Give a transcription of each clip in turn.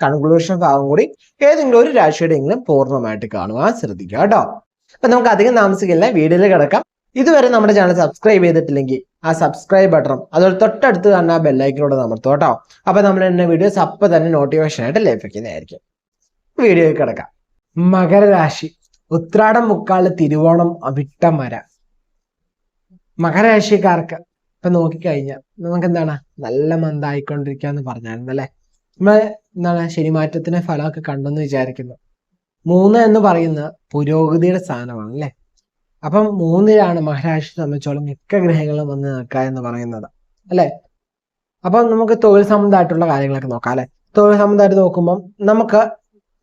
Conclusion ഭാഗം കൂടി ഏതെങ്കിലും ഒരു രാശിയുടെ എങ്കിലും പൂർണമായിട്ട് കാണുവാൻ ശ്രദ്ധിക്കുക കേട്ടോ. അപ്പൊ നമുക്ക് അധികം താമസിക്കില്ല. വീഡിയോയിൽ കിടക്കാം. ഇതുവരെ നമ്മുടെ ചാനൽ സബ്സ്ക്രൈബ് ചെയ്തിട്ടില്ലെങ്കിൽ ആ സബ്സ്ക്രൈബ് ബട്ടണും അതുപോലെ തൊട്ടടുത്ത് കാണുന്ന ആ ബെല്ലൈക്കിനോട് അമർത്തും കേട്ടോ. അപ്പൊ നമ്മൾ എന്നെ വീഡിയോസ് അപ്പൊ തന്നെ നോട്ടിഫിക്കേഷൻ ആയിട്ട് ലഭിക്കുന്നതായിരിക്കും വീഡിയോയിൽ കിടക്കാം. മകരരാശി. ഉത്രാടം മുക്കാൽ തിരുവോണം അവിട്ടം മര മകരരാശിക്കാർക്ക് ഇപ്പൊ നോക്കിക്കഴിഞ്ഞാൽ നമുക്ക് എന്താണ് നല്ല മന്ദായിക്കൊണ്ടിരിക്കാന്ന് പറഞ്ഞായിരുന്നു അല്ലെ നമ്മൾ എന്താണ് ശനിമാറ്റത്തിന് ഫലമൊക്കെ കണ്ടെന്ന് വിചാരിക്കുന്നു. മൂന്ന് എന്ന് പറയുന്ന പുരോഗതിയുടെ സ്ഥാനമാണ് അല്ലെ? അപ്പം മൂന്നിലാണ് മഹാരാഷ്ട്രയെ സംബന്ധിച്ചോളം മിക്ക ഗ്രഹങ്ങളും വന്ന് നിൽക്കുക എന്ന് പറയുന്നത് അല്ലെ? അപ്പം നമുക്ക് തൊഴിൽ സംബന്ധമായിട്ടുള്ള കാര്യങ്ങളൊക്കെ നോക്കാം അല്ലെ? തൊഴിൽ സംബന്ധമായിട്ട് നോക്കുമ്പം നമുക്ക്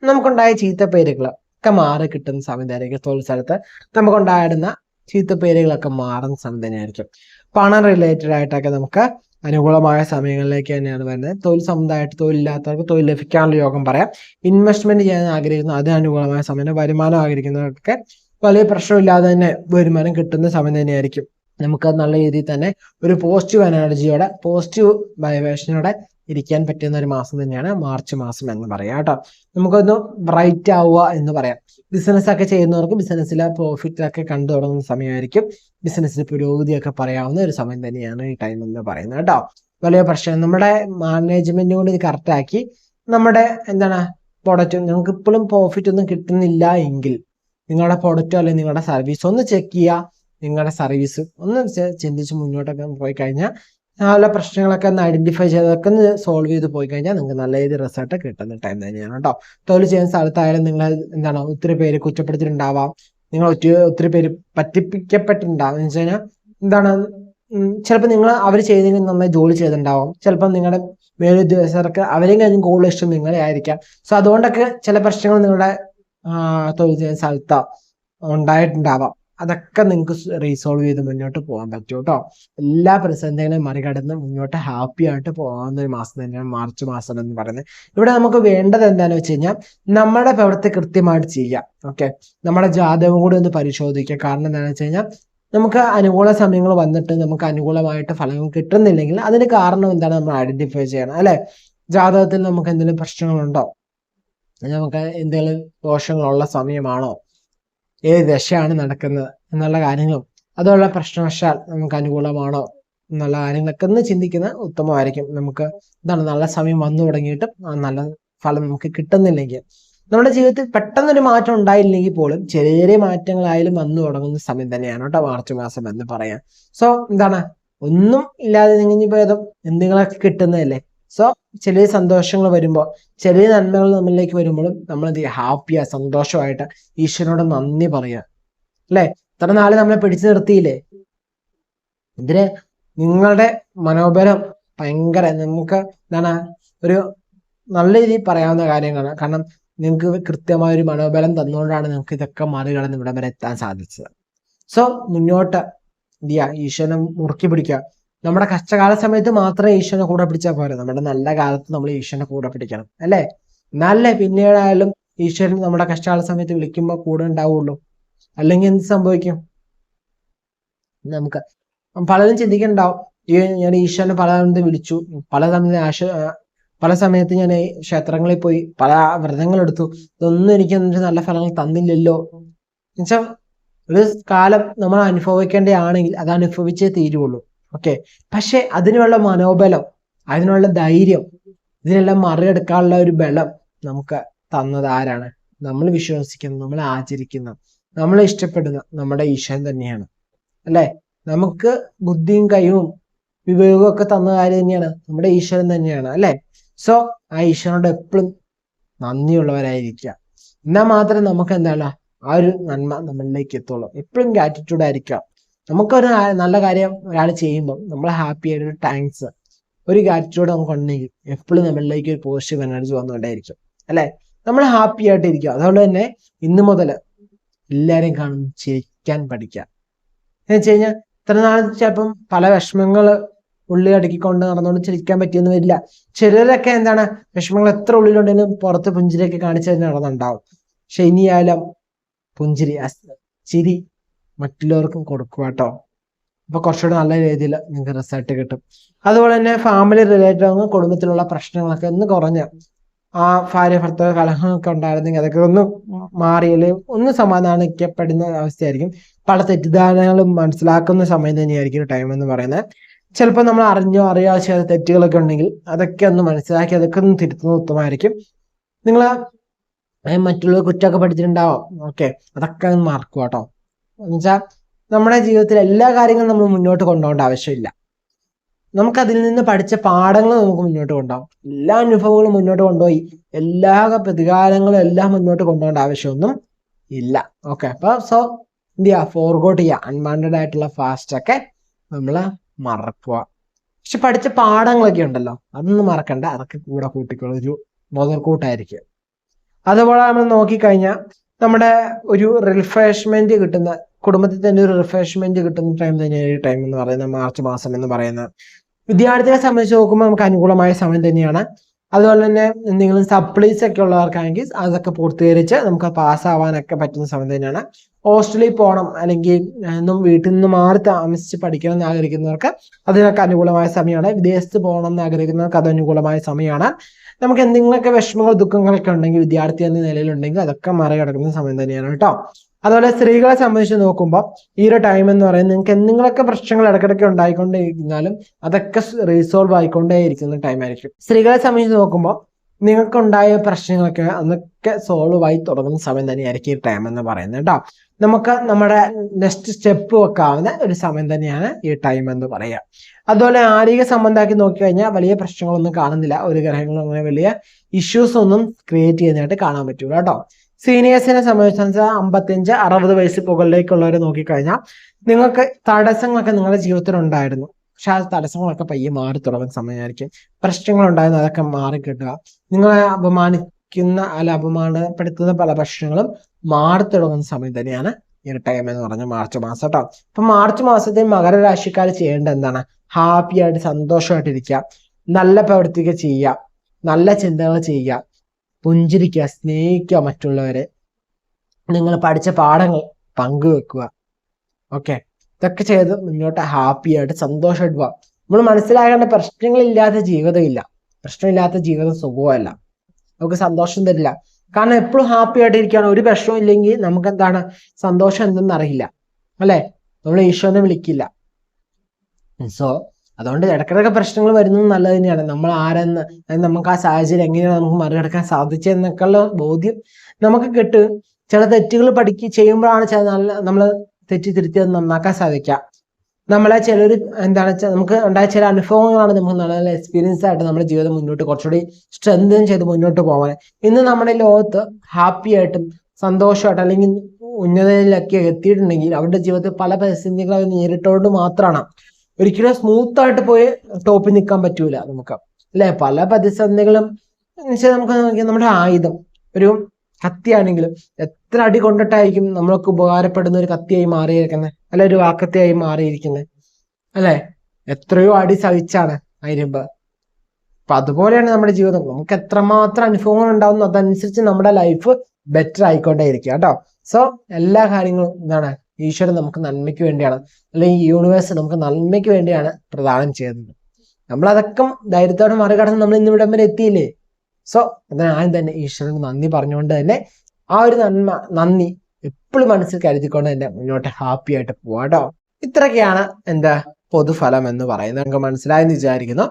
നമുക്കുണ്ടായ ചീത്തപ്പേരുകൾ ഒക്കെ മാറി കിട്ടുന്ന സമയത്തായിരിക്കും തൊഴിൽ സ്ഥലത്ത്. നമുക്കുണ്ടായിരുന്ന ചീത്തപ്പേരുകളൊക്കെ മാറുന്ന സമയം തന്നെയായിരിക്കും പണം റിലേറ്റഡ് ആയിട്ടൊക്കെ നമുക്ക് അനുകൂലമായ സമയങ്ങളിലേക്ക് തന്നെയാണ് വരുന്നത്. തൊഴിൽ സമുദായമായിട്ട് തൊഴിലില്ലാത്തവർക്ക് തൊഴിൽ ലഭിക്കാനുള്ള യോഗം പറയാം. ഇൻവെസ്റ്റ്മെന്റ് ചെയ്യാൻ ആഗ്രഹിക്കുന്ന അതിന് അനുകൂലമായ സമയം വരുമാനം ആഗ്രഹിക്കുന്നവർക്കൊക്കെ വലിയ പ്രശ്നമില്ലാതെ തന്നെ വരുമാനം കിട്ടുന്ന സമയം തന്നെയായിരിക്കും. നമുക്ക് നല്ല രീതിയിൽ തന്നെ ഒരു പോസിറ്റീവ് എനർജിയോടെ പോസിറ്റീവ് വൈബ്രേഷനോടെ ഇരിക്കാൻ പറ്റുന്ന ഒരു മാസം തന്നെയാണ് മാർച്ച് മാസം എന്ന് പറയാം കേട്ടോ. നമുക്കൊന്ന് ബ്രൈറ്റ് ആവുക എന്ന് പറയാം. ബിസിനസ് ഒക്കെ ചെയ്യുന്നവർക്ക് ബിസിനസ്സിലെ പ്രോഫിറ്റ് ഒക്കെ കണ്ടു തുടങ്ങുന്ന സമയമായിരിക്കും ബിസിനസ്സിൽ പുരോഗതിയൊക്കെ പറയാവുന്ന ഒരു സമയം തന്നെയാണ് ഈ ടൈം എന്ന് പറയുന്നത് കേട്ടോ. വലിയ പ്രശ്നം. നമ്മുടെ മാനേജ്മെന്റും കൂടി ഇത് കറക്റ്റ് ആക്കി നമ്മുടെ എന്താണ് പ്രൊഡക്റ്റ് നിങ്ങൾക്ക് ഇപ്പോഴും പ്രോഫിറ്റ് ഒന്നും കിട്ടുന്നില്ല എങ്കിൽ നിങ്ങളുടെ പ്രൊഡക്റ്റോ അല്ലെങ്കിൽ നിങ്ങളുടെ സർവീസ് ഒന്ന് ചെക്ക് ചെയ്യുക. നിങ്ങളുടെ സർവീസ് ഒന്ന് ചിന്തിച്ച് മുന്നോട്ടൊക്കെ പോയി കഴിഞ്ഞാൽ നല്ല പ്രശ്നങ്ങളൊക്കെ ഒന്ന് ഐഡന്റിഫൈ ചെയ്തൊക്കെ ഒന്ന് സോൾവ് ചെയ്ത് പോയി കഴിഞ്ഞാൽ നിങ്ങൾക്ക് നല്ല രീതിയിൽ റിസൾട്ട് കിട്ടുന്ന ടൈം തന്നെയാണ് കേട്ടോ. തൊഴിൽ ചെയ്യുന്ന സ്ഥലത്തായാലും നിങ്ങൾ എന്താണ് ഒത്തിരി പേര് കുറ്റപ്പെടുത്തിയിട്ടുണ്ടാവാം. നിങ്ങൾ ഒത്തിരി ഒത്തിരി പേര് പറ്റിപ്പിക്കപ്പെട്ടിട്ടുണ്ടാവും. എന്ന് വെച്ച് എന്താണ് ചിലപ്പോൾ നിങ്ങൾ അവർ ചെയ്തതിന് നന്നായി ജോലി ചെയ്തിട്ടുണ്ടാവും. ചിലപ്പോൾ നിങ്ങളുടെ മേലുദ്യോഗസ്ഥർക്ക് അവരെയും കഴിഞ്ഞും കൂടുതൽ ഇഷ്ടം നിങ്ങളെ ആയിരിക്കാം. സോ അതുകൊണ്ടൊക്കെ ചില പ്രശ്നങ്ങൾ നിങ്ങളുടെ തൊഴിൽ ചെയ്യുന്ന സ്ഥലത്ത് ഉണ്ടായിട്ടുണ്ടാവാം. അതൊക്കെ നിങ്ങൾക്ക് റീസോൾവ് ചെയ്ത് മുന്നോട്ട് പോകാൻ പറ്റും കേട്ടോ എല്ലാ പ്രതിസന്ധികളെയും മറികടന്ന് മുന്നോട്ട് ഹാപ്പി ആയിട്ട് പോകാവുന്ന ഒരു മാസം തന്നെയാണ് മാർച്ച് മാസം എന്ന് പറയുന്നത്. ഇവിടെ നമുക്ക് വേണ്ടത് എന്താണെന്ന് വെച്ച് കഴിഞ്ഞാൽ നമ്മുടെ പ്രവൃത്തി കൃത്യമായിട്ട് ചെയ്യുക ഓക്കെ നമ്മുടെ ജാതകം കൂടി ഒന്ന് പരിശോധിക്കുക കാരണം എന്താണെന്ന് വെച്ച് കഴിഞ്ഞാൽ നമുക്ക് അനുകൂല സമയങ്ങൾ വന്നിട്ട് നമുക്ക് അനുകൂലമായിട്ട് ഫലങ്ങൾ കിട്ടുന്നില്ലെങ്കിൽ അതിന് കാരണം എന്താണ് നമ്മൾ ഐഡന്റിഫൈ ചെയ്യണം അല്ലെ? ജാതകത്തിൽ നമുക്ക് എന്തെങ്കിലും പ്രശ്നങ്ങളുണ്ടോ? നമുക്ക് എന്തെങ്കിലും ദോഷങ്ങളുള്ള സമയമാണോ? ഏത് ദശയാണ് നടക്കുന്നത് എന്നുള്ള കാര്യങ്ങളും അതുള്ള പ്രശ്നവശാൽ നമുക്ക് അനുകൂലമാണോ എന്നുള്ള കാര്യങ്ങളൊക്കെ ഒന്ന് ചിന്തിക്കുന്ന ഉത്തമമായിരിക്കും. നമുക്ക് എന്താണ് നല്ല സമയം വന്നു തുടങ്ങിയിട്ടും ആ നല്ല ഫലം നമുക്ക് കിട്ടുന്നില്ലെങ്കിൽ. നമ്മുടെ ജീവിതത്തിൽ പെട്ടെന്നൊരു മാറ്റം ഉണ്ടായില്ലെങ്കിൽ പോലും ചെറിയ ചെറിയ മാറ്റങ്ങളായാലും വന്നു തുടങ്ങുന്ന സമയം തന്നെയാണ് കേട്ടോ മാർച്ച് മാസം എന്ന് പറയാം സോ എന്താണ്? ഒന്നും ഇല്ലാതെ നിങ്ങൾ ഭേദം എന്തെങ്കിലുമൊക്കെ കിട്ടുന്നതല്ലേ? സോ ചെറിയ സന്തോഷങ്ങൾ വരുമ്പോൾ ചില നന്മകൾ നമ്മളിലേക്ക് വരുമ്പോഴും നമ്മൾ എന്ത് ചെയ്യുക ഹാപ്പിയാ സന്തോഷമായിട്ട് ഈശ്വരനോട് നന്ദി പറയുക. അല്ലെ? ഇത്ര നാളെ നമ്മളെ പിടിച്ചു നിർത്തിയില്ലേ? ഇതിന് നിങ്ങളുടെ മനോബലം ഭയങ്കര നിങ്ങൾക്ക് എന്താണ് ഒരു നല്ല രീതിയിൽ പറയാവുന്ന കാര്യങ്ങളാണ്. കാരണം നിങ്ങൾക്ക് കൃത്യമായ ഒരു മനോബലം തന്നുകൊണ്ടാണ് നിങ്ങൾക്ക് ഇതൊക്കെ മറികടന്ന് ഇവിടെ വരെ എത്താൻ സാധിച്ചത്. സോ മുന്നോട്ട് എന്ത് ചെയ്യുക? ഈശ്വരനെ മുറുക്കി പിടിക്കുക. നമ്മുടെ കഷ്ടകാല സമയത്ത് മാത്രമേ ഈശ്വരനെ കൂടെ പിടിച്ചാൽ പോരാ. നമ്മുടെ നല്ല കാലത്ത് നമ്മൾ ഈശ്വരനെ കൂടെ പിടിക്കണം അല്ലേ? നല്ല പിന്നീടായാലും ഈശ്വരൻ നമ്മുടെ കഷ്ടകാല സമയത്ത് വിളിക്കുമ്പോൾ കൂടെ ഉണ്ടാവുള്ളൂ. അല്ലെങ്കിൽ എന്ത് സംഭവിക്കും? നമുക്ക് പലരും ചിന്തിക്കണ്ടാവും ഞാൻ ഈശ്വരനെ പല സമയത്ത് വിളിച്ചു പല സമയത്ത് ആശ പല സമയത്ത് ഞാൻ ക്ഷേത്രങ്ങളിൽ പോയി പല വ്രതങ്ങൾ എടുത്തു. ഇതൊന്നും എനിക്ക് എന്നിട്ട് നല്ല ഫലങ്ങൾ തന്നില്ലല്ലോ. എന്നുവെച്ചാൽ ഒരു കാലം നമ്മൾ അനുഭവിക്കേണ്ടതാണെങ്കിൽ അത് അനുഭവിച്ചേ തീരുള്ളൂ. ഓക്കെ പക്ഷെ അതിനുള്ള മനോബലം അതിനുള്ള ധൈര്യം ഇതിനെല്ലാം മറികടക്കാനുള്ള ഒരു ബലം നമുക്ക് തന്നത് ആരാണ്? നമ്മൾ വിശ്വസിക്കുന്ന നമ്മൾ ആചരിക്കുന്ന നമ്മൾ ഇഷ്ടപ്പെടുന്ന നമ്മുടെ ഈശ്വരൻ തന്നെയാണ്. അല്ലെ? നമുക്ക് ബുദ്ധിയും കഴിവും വിവേകവും ഒക്കെ തന്ന കാര്യം തന്നെയാണ്. നമ്മുടെ ഈശ്വരൻ തന്നെയാണ്. അല്ലെ? സോ ആ ഈശ്വരനോട് എപ്പോഴും നന്ദിയുള്ളവരായിരിക്കുക. എന്നാൽ മാത്രമേ നമുക്ക് എന്താണ് ആ ഒരു നന്മ നമ്മളിലേക്ക് എത്തുള്ളൂ. എപ്പോഴും ഗ്രാറ്റിറ്റ്യൂഡ് ആയിരിക്കുക. നമുക്കൊരു നല്ല കാര്യം ഒരാൾ ചെയ്യുമ്പോൾ നമ്മൾ ഹാപ്പി ആയിട്ട് ഒരു താങ്ക്സ് ഒരു ഗാറ്റിറ്റ്യൂഡ് നമുക്ക് ഉണ്ടെങ്കിൽ എപ്പോഴും നമ്മളിലേക്ക് ഒരു പോസിറ്റീവ് എനർജി വന്നുകൊണ്ടേയിരിക്കും. അല്ലെ? നമ്മൾ ഹാപ്പി ആയിട്ട് ഇരിക്കുക. അതുകൊണ്ട് തന്നെ ഇന്ന് മുതൽ എല്ലാവരെയും കാണും ചിരിക്കാൻ പഠിക്കുക. എന്ന് വെച്ച് കഴിഞ്ഞാൽ ഇത്ര നാൾ ചിലപ്പം പല വിഷമങ്ങൾ ഉള്ളിൽ അടുക്കിക്കൊണ്ട് നടന്നുകൊണ്ട് ചിരിക്കാൻ പറ്റിയെന്ന് വരില്ല. ചിലരൊക്കെ എന്താണ് വിഷമങ്ങൾ എത്ര ഉള്ളിലുണ്ടെങ്കിലും പുറത്ത് പുഞ്ചിരിയൊക്കെ കാണിച്ചു നടന്നുണ്ടാവും പക്ഷെ ഇനിയായാലും പുഞ്ചിരി ചിരി മറ്റുള്ളവർക്കും കൊടുക്കുക കേട്ടോ. അപ്പൊ കുറച്ചുകൂടെ നല്ല രീതിയിൽ നിങ്ങൾക്ക് റിസൾട്ട് കിട്ടും. അതുപോലെ തന്നെ ഫാമിലി റിലേറ്റഡ് ആകുന്ന കുടുംബത്തിലുള്ള പ്രശ്നങ്ങളൊക്കെ ഒന്ന് കുറഞ്ഞ് ആ ഭാര്യ ഭർത്തക കലഹങ്ങളൊക്കെ ഉണ്ടായിരുന്നെങ്കിൽ അതൊക്കെ ഒന്ന് മാറിയാൽ ഒന്ന് സമാധാനിക്കപ്പെടുന്ന അവസ്ഥയായിരിക്കും. പല തെറ്റിദ്ധാരണകളും മനസ്സിലാക്കുന്ന സമയം തന്നെയായിരിക്കും ടൈം എന്ന് പറയുന്നത്. ചിലപ്പോൾ നമ്മൾ അറിഞ്ഞോ അറിയാതെ ചെയ്ത തെറ്റുകളൊക്കെ ഉണ്ടെങ്കിൽ അതൊക്കെ ഒന്ന് മനസ്സിലാക്കി അതൊക്കെ ഒന്ന് തിരുത്തുന്നത് ഉത്തമമായിരിക്കും. നിങ്ങൾ മറ്റുള്ളവർ കുറ്റമൊക്കെ പഠിച്ചിട്ടുണ്ടാവോ. ഓക്കെ. അതൊക്കെ ഒന്ന് മറക്കുക കേട്ടോ. എന്നുവെച്ചാൽ നമ്മുടെ ജീവിതത്തിൽ എല്ലാ കാര്യങ്ങളും നമ്മൾ മുന്നോട്ട് കൊണ്ടുപോകേണ്ട ആവശ്യമില്ല. നമുക്കതിൽ നിന്ന് പഠിച്ച പാഠങ്ങൾ നമുക്ക് മുന്നോട്ട് കൊണ്ടുപോകാം. എല്ലാ അനുഭവങ്ങളും മുന്നോട്ട് കൊണ്ടുപോയി എല്ലാ പ്രതികാരങ്ങളും എല്ലാം മുന്നോട്ട് കൊണ്ടുപോകേണ്ട ആവശ്യമൊന്നും ഇല്ല. ഓക്കെ അപ്പൊ സോ എന്ത് ചെയ്യുക ഫോർഗോട്ട് ചെയ്യുക അൺവാണ്ടഡ് ആയിട്ടുള്ള ഫാസ്റ്റ് ഒക്കെ നമ്മൾ മറക്കുക. പക്ഷെ പഠിച്ച പാഠങ്ങളൊക്കെ ഉണ്ടല്ലോ അതൊന്നും മറക്കണ്ട. അതൊക്കെ കൂടെ കൂട്ടിക്കുള്ള ഒരു മുതൽക്കൂട്ടായിരിക്കും. അതുപോലെ നമ്മൾ നോക്കിക്കഴിഞ്ഞാൽ നമ്മുടെ ഒരു റിഫ്രഷ്മെന്റ് കിട്ടുന്ന കുടുംബത്തിൽ തന്നെ ഒരു റിഫ്രഷ്മെന്റ് കിട്ടുന്ന ടൈം തന്നെയാണ് ഈ ടൈം എന്ന് പറയുന്നത് മാർച്ച് മാസം എന്ന് പറയുന്നത് വിദ്യാർത്ഥികളെ സംബന്ധിച്ച് നോക്കുമ്പോൾ നമുക്ക് അനുകൂലമായ സമയം തന്നെയാണ്. അതുപോലെ തന്നെ എന്തെങ്കിലും സപ്ലീസ് ഒക്കെ ഉള്ളവർക്കാണെങ്കിൽ അതൊക്കെ പൂർത്തീകരിച്ച് നമുക്ക് പാസ്സാവാനൊക്കെ പറ്റുന്ന സമയം തന്നെയാണ്. ഹോസ്റ്റലിൽ പോകണം അല്ലെങ്കിൽ ഒന്നും വീട്ടിൽ നിന്ന് മാറി താമസിച്ച് പഠിക്കണം എന്ന് ആഗ്രഹിക്കുന്നവർക്ക് അതിനൊക്കെ അനുകൂലമായ സമയമാണ്. വിദേശത്ത് പോകണം എന്ന് ആഗ്രഹിക്കുന്നവർക്ക് അത് അനുകൂലമായ സമയമാണ്. നമുക്ക് എന്തെങ്കിലുമൊക്കെ വിഷമങ്ങൾ ദുഃഖങ്ങളൊക്കെ ഉണ്ടെങ്കിൽ വിദ്യാർത്ഥി എന്ന നിലയിലുണ്ടെങ്കിൽ അതൊക്കെ മറികടക്കുന്ന സമയം തന്നെയാണ് കേട്ടോ. അതുപോലെ സ്ത്രീകളെ സംബന്ധിച്ച് നോക്കുമ്പോൾ ഈ ഒരു ടൈം എന്ന് പറയുന്നത് നിങ്ങൾക്ക് എന്തെങ്കിലുമൊക്കെ പ്രശ്നങ്ങൾ ഇടയ്ക്കിടയ്ക്ക് ഉണ്ടായിക്കൊണ്ടിരിക്കുന്നാലും അതൊക്കെ റീസോൾവ് ആയിക്കൊണ്ടേ ഇരിക്കുന്ന ടൈം ആയിരിക്കും. സ്ത്രീകളെ സംബന്ധിച്ച് നോക്കുമ്പോൾ നിങ്ങൾക്കുണ്ടായ പ്രശ്നങ്ങളൊക്കെ അതൊക്കെ സോൾവ് ആയി തുടങ്ങുന്ന സമയം തന്നെയായിരിക്കും ഈ ടൈം എന്ന് പറയുന്നത് കേട്ടോ. നമുക്ക് നമ്മുടെ നെക്സ്റ്റ് സ്റ്റെപ്പ് വെക്കാവുന്ന ഒരു സമയം തന്നെയാണ് ഈ ടൈം എന്ന് പറയുക. അതുപോലെ ആരോഗ്യ സംബന്ധമാക്കി നോക്കിക്കഴിഞ്ഞാൽ വലിയ പ്രശ്നങ്ങളൊന്നും കാണുന്നില്ല. ഒരു ഗ്രഹങ്ങളും അങ്ങനെ വലിയ ഇഷ്യൂസ് ഒന്നും ക്രിയേറ്റ് ചെയ്യുന്നതായിട്ട് കാണാൻ പറ്റൂല കേട്ടോ. സീനിയേഴ്സിനെ സംബന്ധിച്ച അമ്പത്തിയഞ്ച് അറുപത് വയസ്സ് മുകളിലേക്കുള്ളവരെ നോക്കിക്കഴിഞ്ഞാൽ നിങ്ങൾക്ക് തടസ്സങ്ങളൊക്കെ നിങ്ങളുടെ ജീവിതത്തിൽ ഉണ്ടായിരുന്നു. പക്ഷെ ആ തടസ്സങ്ങളൊക്കെ പയ്യെ മാറി തുടങ്ങുന്ന സമയമായിരിക്കും. പ്രശ്നങ്ങൾ ഉണ്ടായിരുന്നു അതൊക്കെ മാറി കിട്ടുക. നിങ്ങളെ അപമാനിക്കുന്ന അല്ല അപമാനപ്പെടുത്തുന്ന പല പ്രശ്നങ്ങളും മാറി തുടങ്ങുന്ന സമയം തന്നെയാണ് ഈ ടൈം എന്ന് പറഞ്ഞ മാർച്ച് മാസം കേട്ടോ അപ്പൊ മാർച്ച് മാസത്തിൽ മകരരാശിക്കാർ ചെയ്യേണ്ടത് എന്താണ്? ഹാപ്പി ആയിട്ട് സന്തോഷമായിട്ടിരിക്കുക നല്ല പ്രവൃത്തികൾ ചെയ്യുക. നല്ല ചിന്തകൾ ചെയ്യുക. പുഞ്ചിരിക്കുക സ്നേഹിക്കുക മറ്റുള്ളവരെ. നിങ്ങൾ പഠിച്ച പാഠങ്ങൾ പങ്കുവെക്കുക. ഓക്കെ ഇതൊക്കെ ചെയ്ത് മുന്നോട്ട് ഹാപ്പി ആയിട്ട് സന്തോഷമായിട്ട് പോവാം. നമ്മൾ മനസ്സിലാകേണ്ട പ്രശ്നങ്ങളില്ലാത്ത ജീവിതമില്ല. പ്രശ്നമില്ലാത്ത ജീവിതം സുഖമല്ല. നമുക്ക് സന്തോഷം തരില്ല. കാരണം എപ്പോഴും ഹാപ്പി ആയിട്ട് ഇരിക്കുകയാണ് ഒരു പ്രശ്നവും ഇല്ലെങ്കിൽ നമുക്ക് എന്താണ് സന്തോഷം എന്തെന്ന് അറിയില്ല. അല്ലെ? നമ്മൾ ഈശോനെ വിളിക്കില്ല. സോ അതുകൊണ്ട് ഇടയ്ക്കിടയ്ക്ക് പ്രശ്നങ്ങൾ വരുന്നത് നല്ലത് തന്നെയാണ്. നമ്മൾ ആരെന്ന് നമുക്ക് ആ സാഹചര്യം എങ്ങനെയാണ് നമുക്ക് മറികടക്കാൻ സാധിച്ചതെന്നൊക്കെയുള്ള ബോധ്യം നമുക്ക് കിട്ടും. ചില തെറ്റുകൾ പഠിക്കുക ചെയ്യുമ്പോഴാണ് ചില നല്ല നമ്മൾ തെറ്റി തിരുത്തി നന്നാക്കാൻ സാധിക്കുക. നമ്മളെ ചിലർ എന്താണ് നമുക്ക് ഉണ്ടായ ചില അനുഭവങ്ങളാണ് നമുക്ക് നല്ല നല്ല എക്സ്പീരിയൻസ് ആയിട്ട് നമ്മുടെ ജീവിതം മുന്നോട്ട് കുറച്ചുകൂടി സ്ട്രെങ്തൻ ചെയ്ത് മുന്നോട്ട് പോകാൻ. ഇന്ന് നമ്മുടെ ലോകത്ത് ഹാപ്പി ആയിട്ടും സന്തോഷമായിട്ട് അല്ലെങ്കിൽ ഉന്നതയിലൊക്കെ എത്തിയിട്ടുണ്ടെങ്കിൽ അവരുടെ ജീവിതത്തിൽ പല പരിസ്ഥിതികളും അവർ നേരിട്ടുകൊണ്ട് മാത്രമാണ്. ഒരിക്കലും സ്മൂത്ത് ആയിട്ട് പോയി ടോപ്പിൽ നിൽക്കാൻ പറ്റൂല നമുക്ക്. അല്ലെ? പല പ്രതിസന്ധികളും എന്നുവെച്ചാൽ നമുക്ക് നമ്മുടെ ആയുധം ഒരു കത്തിയാണെങ്കിലും എത്ര അടി കൊണ്ടിട്ടായിരിക്കും നമ്മൾക്ക് ഉപകാരപ്പെടുന്ന ഒരു കത്തിയായി മാറിയിരിക്കുന്നത്? അല്ലെ ഒരു വാക്കത്തിയായി മാറിയിരിക്കുന്നത്? അല്ലെ? എത്രയോ അടി സഹിച്ചാണ് അതിരുമ്പ് അപ്പൊ അതുപോലെയാണ് നമ്മുടെ ജീവിതം. നമുക്ക് എത്രമാത്രം അനുഭവങ്ങൾ ഉണ്ടാവുന്നു അതനുസരിച്ച് നമ്മുടെ ലൈഫ് ബെറ്റർ ആയിക്കൊണ്ടേയിരിക്കുക കേട്ടോ. സോ എല്ലാ കാര്യങ്ങളും എന്താണ് ഈശ്വരൻ നമുക്ക് നന്മയ്ക്ക് വേണ്ടിയാണ്. അല്ലെങ്കിൽ യൂണിവേഴ്സ് നമുക്ക് നന്മയ്ക്ക് വേണ്ടിയാണ് പ്രദാനം ചെയ്യുന്നത്. നമ്മൾ അതൊക്കെ ധൈര്യത്തോടെ മറികടന്ന് നമ്മൾ ഇന്ന് ഇവിടം വരെ എത്തിയില്ലേ? സോ അതിനാദ്യം തന്നെ ഈശ്വരന് നന്ദി പറഞ്ഞുകൊണ്ട് തന്നെ ആ ഒരു നന്മ നന്ദി എപ്പോഴും മനസ്സിൽ കരുതിക്കൊണ്ട് തന്നെ മുന്നോട്ട് ഹാപ്പി ആയിട്ട് പോവാട്ടോ ഇത്രയൊക്കെയാണ് എന്താ പൊതുഫലം എന്ന് പറയുന്നത്. നമുക്ക് മനസ്സിലായെന്ന് വിചാരിക്കുന്നു.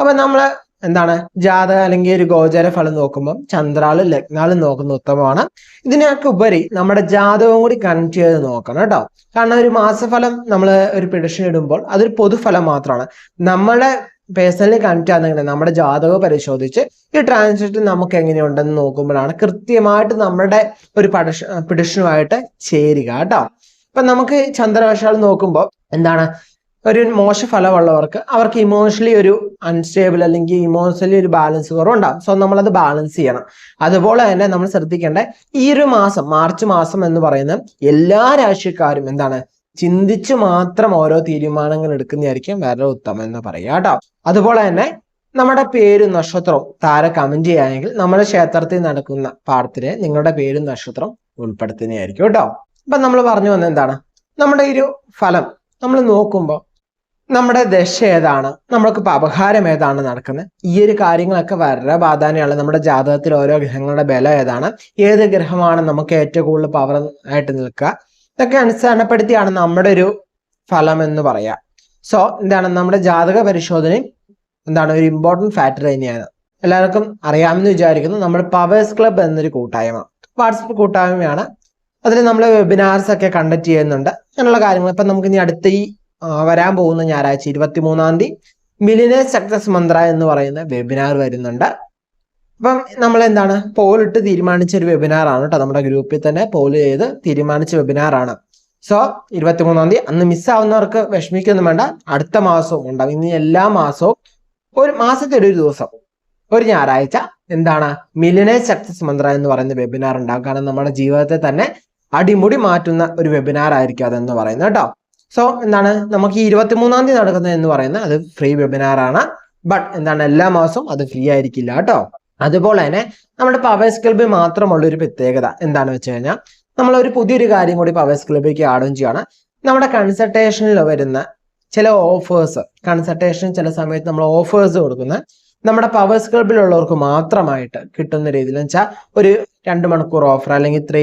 അപ്പൊ നമ്മൾ എന്താണ്? ജാതക അല്ലെങ്കിൽ ഒരു ഗോചര ഫലം നോക്കുമ്പോൾ ചന്ദ്രാളും ലഗ്നാളും നോക്കുന്ന ഉത്തമമാണ്. ഇതിനൊക്കെ ഉപരി നമ്മുടെ ജാതകവും കൂടി കണക്ട് ചെയ്ത് നോക്കണം കേട്ടോ. കാരണം ഒരു മാസഫലം നമ്മൾ ഒരു പ്രഡിക്ഷൻ ഇടുമ്പോൾ അതൊരു പൊതുഫലം മാത്രമാണ്. നമ്മളെ പേഴ്സണലി കണക്ട് ആണെങ്കിൽ നമ്മുടെ ജാതകം പരിശോധിച്ച് ഈ ട്രാൻസിറ്റ് നമുക്ക് എങ്ങനെയുണ്ടെന്ന് നോക്കുമ്പോഴാണ് കൃത്യമായിട്ട് നമ്മുടെ ഒരു പഠിഷ പിടിഷനുമായിട്ട് ചേരുക കേട്ടോ. അപ്പൊ നമുക്ക് ചന്ദ്രവശാൽ നോക്കുമ്പോൾ എന്താണ്? ഒരു മോശ ഫലമുള്ളവർക്ക് അവർക്ക് ഇമോഷണലി ഒരു അൺസ്റ്റേബിൾ അല്ലെങ്കിൽ ഇമോഷണലി ഒരു ബാലൻസ് കുറവുണ്ടാകും സോ നമ്മളത് ബാലൻസ് ചെയ്യണം. അതുപോലെ തന്നെ നമ്മൾ ശ്രദ്ധിക്കേണ്ട ഈ ഒരു മാസം മാർച്ച് മാസം എന്ന് പറയുന്ന എല്ലാ രാശിക്കാരും എന്താണ്? ചിന്തിച്ചു മാത്രം ഓരോ തീരുമാനങ്ങൾ എടുക്കുന്നതായിരിക്കും വളരെ ഉത്തമം എന്ന് പറയാം കേട്ടോ. അതുപോലെ തന്നെ നമ്മുടെ പേരും നക്ഷത്രവും താര കമന്റ് ചെയ്യുകയാണെങ്കിൽ നമ്മുടെ ക്ഷേത്രത്തിൽ നടക്കുന്ന പാഠത്തിന് നിങ്ങളുടെ പേരും നക്ഷത്രം ഉൾപ്പെടുത്തുന്നതായിരിക്കും കേട്ടോ. അപ്പൊ നമ്മൾ പറഞ്ഞു വന്നെന്താണ് എന്താണ്? നമ്മുടെ ഈ ഒരു ഫലം നമ്മൾ നോക്കുമ്പോൾ നമ്മുടെ ദശ ഏതാണ്? നമ്മൾക്ക് ഇപ്പൊ അപഹാരം ഏതാണ് നടക്കുന്നത് ഈ ഒരു കാര്യങ്ങളൊക്കെ വളരെ പ്രാധാന്യമാണ് നമ്മുടെ ജാതകത്തിൽ ഓരോ ഗ്രഹങ്ങളുടെ ബലം ഏതാണ്? ഏത് ഗ്രഹമാണ് നമുക്ക് ഏറ്റവും കൂടുതൽ പവർ ആയിട്ട് നിൽക്കുക? ഇതൊക്കെ അടിസ്ഥാനപ്പെടുത്തിയാണ് നമ്മുടെ ഒരു ഫലം എന്ന് പറയാം. സോ എന്താണ് നമ്മുടെ ജാതക പരിശോധനയും എന്താണ് ഒരു ഇമ്പോർട്ടന്റ് ഫാക്ടർ തന്നെയാണ്. എല്ലാവർക്കും അറിയാമെന്ന് വിചാരിക്കുന്നു. നമ്മുടെ പവേഴ്സ് ക്ലബ്ബ് എന്നൊരു കൂട്ടായ്മ. വാട്സപ്പ് കൂട്ടായ്മയാണ്. അതിൽ നമ്മൾ വെബിനാർസ് ഒക്കെ കണ്ടക്ട് ചെയ്യുന്നുണ്ട്. അങ്ങനെയുള്ള കാര്യങ്ങൾ. ഇപ്പം നമുക്ക് ഇനി അടുത്ത ഈ വരാൻ പോകുന്ന ഞായറാഴ്ച ഇരുപത്തി മൂന്നാം തീയതി മിലിനേഴ്സ് സക്സസ് മന്ത്ര എന്ന് പറയുന്ന വെബിനാർ വരുന്നുണ്ട്. അപ്പം നമ്മൾ എന്താണ് പോൾ ഇട്ട് തീരുമാനിച്ച ഒരു വെബിനാർ ആണ് കേട്ടോ. നമ്മുടെ ഗ്രൂപ്പിൽ തന്നെ പോൾ ചെയ്ത് തീരുമാനിച്ച വെബിനാർ ആണ്. സോ ഇരുപത്തി മൂന്നാം തീയതി അന്ന് മിസ്സാവുന്നവർക്ക് വിഷമിക്കൊന്നും വേണ്ട. അടുത്ത മാസവും ഉണ്ടാവും. ഇനി എല്ലാ മാസവും ഒരു മാസത്തിൽ ഒരു ദിവസം ഒരു ഞായറാഴ്ച എന്താണ് മിലിനേഴ്സ് സക്സസ് മന്ത്ര എന്ന് പറയുന്ന വെബിനാർ ഉണ്ടാകും കാരണം നമ്മുടെ ജീവിതത്തെ തന്നെ അടിമുടി മാറ്റുന്ന ഒരു വെബിനാർ ആയിരിക്കും അതെന്ന് പറയുന്നത് കേട്ടോ. സോ എന്താണ്? നമുക്ക് ഈ ഇരുപത്തി മൂന്നാം തീയതി നടക്കുന്നത് എന്ന് പറയുന്നത് അത് ഫ്രീ വെബിനാർ ആണ്. ബട്ട് എന്താണ്? എല്ലാ മാസവും അത് ഫ്രീ ആയിരിക്കില്ല കേട്ടോ. അതുപോലെ തന്നെ നമ്മുടെ പവേഴ്സ് ക്ലബിൽ മാത്രമുള്ള ഒരു പ്രത്യേകത എന്താണെന്ന് വെച്ച് കഴിഞ്ഞാൽ നമ്മൾ ഒരു പുതിയൊരു കാര്യം കൂടി പവേഴ്സ് ക്ലബിലേക്ക് ആഡും ചെയ്യാണ്. നമ്മുടെ കൺസൾട്ടേഷനിൽ വരുന്ന ചില ഓഫേഴ്സ് കൺസൾട്ടേഷൻ ചില സമയത്ത് നമ്മൾ ഓഫേഴ്സ് കൊടുക്കുന്ന നമ്മുടെ പവേഴ്സ് ക്ലബിലുള്ളവർക്ക് മാത്രമായിട്ട് കിട്ടുന്ന രീതിയിൽ വെച്ചാൽ ഒരു രണ്ട് മണിക്കൂർ ഓഫർ അല്ലെങ്കിൽ ത്രീ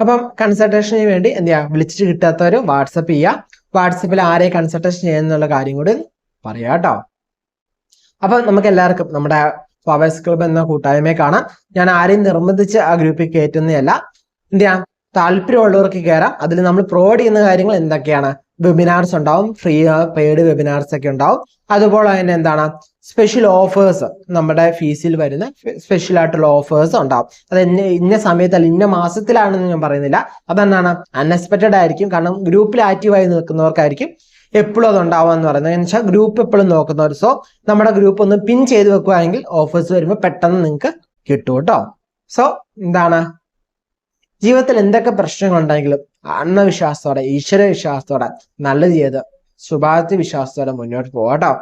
അപ്പം കൺസൾട്ടേഷന് വേണ്ടി എന്ത് ചെയ്യാം? വിളിച്ചിട്ട് കിട്ടാത്തവർ വാട്സപ്പ് ചെയ്യുക വാട്സപ്പിൽ ആരെ കൺസൾട്ടേഷൻ ചെയ്യുന്നുള്ള കാര്യം കൂടി പറയാം കേട്ടോ അപ്പൊ നമുക്ക് എല്ലാവർക്കും നമ്മുടെ പവേഴ്സ് ക്ലബ് എന്ന കൂട്ടായ്മയെ കാണാം. ഞാൻ ആരെയും നിർബന്ധിച്ച് ആ ഗ്രൂപ്പിൽ കയറ്റുന്നതല്ല എന്ത് ചെയ്യാം? താല്പര്യമുള്ളവർക്ക് കയറാം അതിൽ നമ്മൾ പ്രൊവൈഡ് ചെയ്യുന്ന കാര്യങ്ങൾ എന്തൊക്കെയാണ്? വെബിനാർസ് ഉണ്ടാവും. ഫ്രീ പെയ്ഡ് വെബിനാർസ് ഒക്കെ ഉണ്ടാവും. അതുപോലെ തന്നെ എന്താണ്? സ്പെഷ്യൽ ഓഫേഴ്സ് നമ്മുടെ ഫീസിൽ വരുന്ന സ്പെഷ്യൽ ആയിട്ടുള്ള ഓഫേഴ്സ് ഉണ്ടാവും. അത് ഇന്ന ഇന്ന സമയത്തല്ല ഇന്ന മാസത്തിലാണെന്ന് ഞാൻ പറയുന്നില്ല. അതെന്താണ്? അൺഎക്സ്പെക്റ്റഡ് ആയിരിക്കും. കാരണം ഗ്രൂപ്പിൽ ആക്റ്റീവായി നിൽക്കുന്നവർക്കായിരിക്കും എപ്പോഴും അത് ഉണ്ടാവുക എന്ന് പറയുന്നത്. എന്ന് വെച്ചാൽ ഗ്രൂപ്പ് എപ്പോഴും നോക്കുന്നവർ സോ നമ്മുടെ ഗ്രൂപ്പ് ഒന്ന് പിൻ ചെയ്ത് വെക്കുകയാണെങ്കിൽ ഓഫേഴ്സ് വരുമ്പോൾ പെട്ടെന്ന് നിങ്ങൾക്ക് കിട്ടും കേട്ടോ. സോ എന്താണ്? ജീവിതത്തിൽ എന്തൊക്കെ പ്രശ്നങ്ങളുണ്ടെങ്കിലും ആത്മവിശ്വാസത്തോടെ ഈശ്വര വിശ്വാസത്തോടെ നല്ലത് ചെയ്ത് ശുഭാപ്തി വിശ്വാസത്തോടെ മുന്നോട്ട് പോകാം കേട്ടോ.